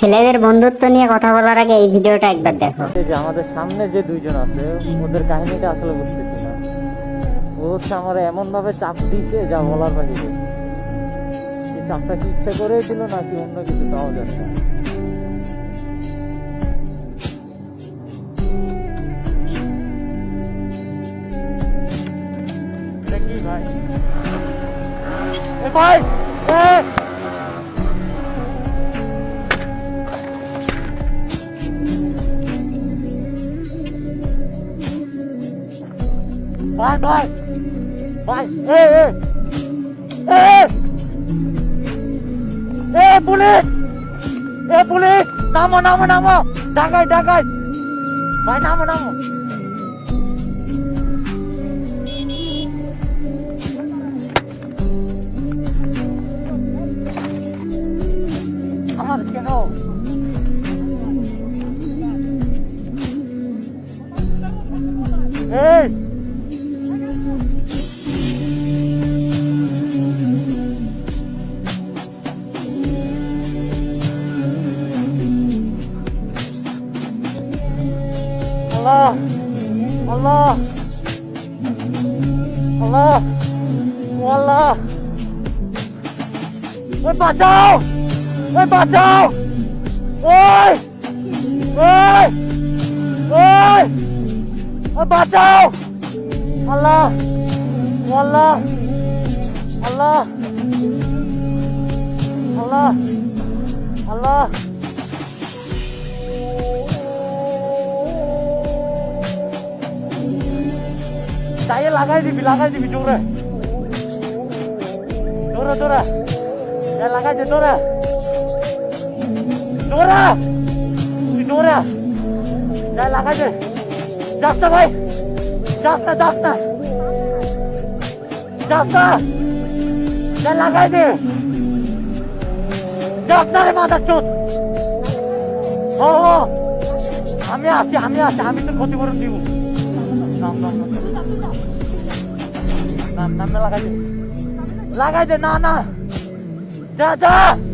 ছেলেদের বন্ধুত্ব নিয়ে কথা বলার আগে এই ভিডিওটা একবার দেখো। যে আমাদের সামনে যে দুইজন আছে, ওদের কাহিনীটা আসলে বুঝতেছি না। ও হচ্ছে আমার এমন ভাবে চাপ দিছে যা বলার বাহিরে এই চাপটা কি ইচ্ছা করে দিল নাকি অন্য কিছু তাও জানি না? ভাই? ভাই! ভাই ভাই ভাই এ এ এ এ পুলিশ এ পুলিশ নামো নামো নামো ডাকাই ডাকাই ভাই নামো নামো Allah Allah Allah Allah Ôi bà cháu! Ôi bà cháu! Ôi! Ôi! Ôi! Ôi bà cháu! Allah Allah Allah Allah Allah চাইয়ে লাগাই দিবি লাগাই দিবি জোরে। জোরে জোরে। লাগাই দে, জোরে। জোরে। তুই জোরে। যা লাগাই দে। যাস ভাই। যাস না যাস না। যাস না। যা লাগাই দে। যাস রে মাথার চোট ও আমি আছি আমি আছি, আমি তো ক্ষতিপূরণ দিব। নাম নাম লাগাই দে। লাগাই দে না না। যা।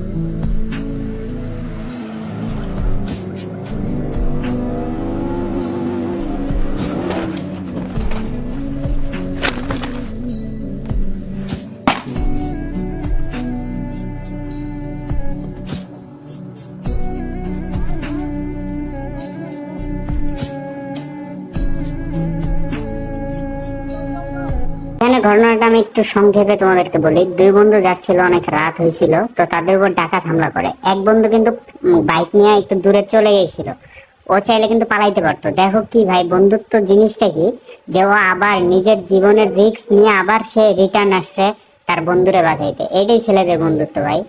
এখানে ঘটনাটা আমি একটু সংক্ষেপে তোমাদেরকে বলি। দুই বন্ধু যাচ্ছিল, অনেক রাত হয়েছিল, তো তাদের উপর ডাকাত হামলা করে। এক বন্ধু কিন্তু বাইক নিয়ে একটু দূরে চলে গেছিল ও চাইলে কিন্তু পালাইতে পারতো। দেখো কি ভাই, বন্ধুত্ব জিনিসটা কি? যে ও আবার নিজের জীবনের রিস্ক নিয়ে আবার সে রিটার্ন আসছে তার বন্ধুরে বাঁচাইতে। এটাই ছেলেদের বন্ধুত্ব ভাই।